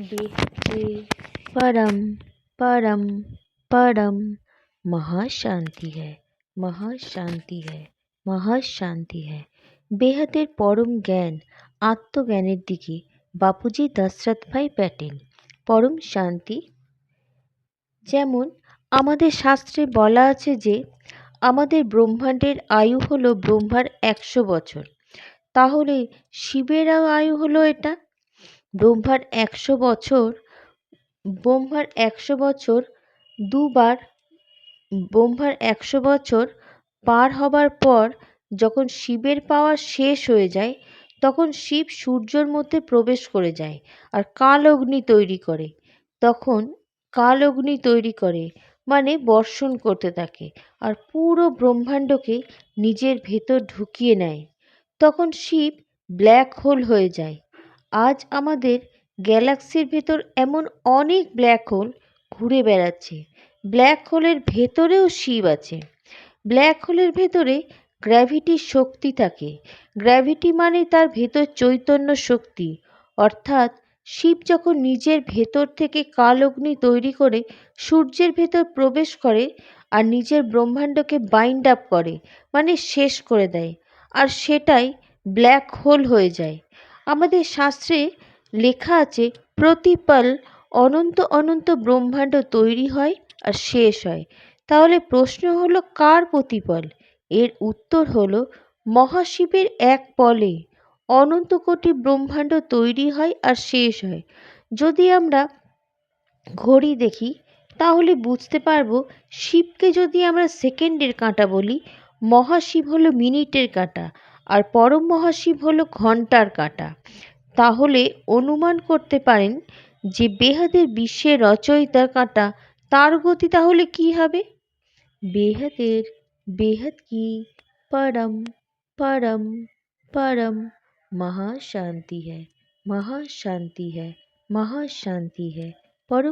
बेहद परम परम परम মহাশান্তি হ্যায় মহাশান্তি হ্যায় মহাশান্তি হ্যায় বেহাদের পরম জ্ঞান আত্মজ্ঞানের দিকে বাপুজি দশরথ ভাই প্যাটেল পরম শান্তি যেমন আমাদের শাস্ত্রে বলা আছে যে আমাদের ব্রহ্মাণ্ডের আয়ু হলো ব্রহ্মার একশো বছর তাহলে শিবেরও আয়ু হলো এটা ব্রহ্মার একশো বছর, ব্রহ্মার একশো বছর, দুবার ব্রহ্মার একশো বছর পার হবার পর যখন শিবের পাওয়ার শেষ হয়ে যায়, তখন শিব সূর্যর মধ্যে প্রবেশ করে যায় আর কাল অগ্নি তৈরি করে। তখন কাল অগ্নি তৈরি করে মানে বর্ষণ করতে থাকে আর পুরো ব্রহ্মাণ্ডকে নিজের ভেতর ঢুকিয়ে নেয়। তখন শিব ব্ল্যাক হোল হয়ে যায় আজ আমাদের গ্যালাক্সির ভেতর এমন অনেক ব্ল্যাক হোল ঘুরে বেড়াচ্ছে। ব্ল্যাক হোলের ভেতরেও শিব আছে। ব্ল্যাক হোলের ভেতরে গ্র্যাভিটির শক্তি থাকে। গ্র্যাভিটি মানে তার ভেতর চৈতন্য শক্তি। অর্থাৎ শিব যখন নিজের ভেতর থেকে কাল অগ্নি তৈরি করে সূর্যের ভেতর প্রবেশ করে আর নিজের ব্রহ্মাণ্ডকে বাইন্ড আপ করে মানে শেষ করে দেয়, আর সেটাই ব্ল্যাক হোল হয়ে যায়। আমাদের শাস্ত্রে লেখা আছে, প্রতিপল অনন্ত অনন্ত ব্রহ্মাণ্ড তৈরি হয় আর শেষ হয়। তাহলে প্রশ্ন হলো, কার প্রতিপল? এর উত্তর হলো, মহাশিবের এক পলে অনন্ত কোটি ব্রহ্মাণ্ড তৈরি হয় আর শেষ হয়। যদি আমরা ঘড়ি দেখি, তাহলে বুঝতে পারব, শিবকে যদি আমরা সেকেন্ডের কাঁটা বলি, মহাশিব হলো মিনিটের কাঁটা। আর পরম মহাশিব হলো ঘণ্টার কাঁটা। তাহলে অনুমান করতে পারেন যে বেহাদের বিশ্বের রচয়িতার কাঁটা তার গতি তাহলে কি হবে? বেহাদের, বেহাদ কি? পরম পরম পরম, মহাশান্তি হ্যায় মহাশান্তি হ্যায় মহাশান্তি হ্যায়, পরম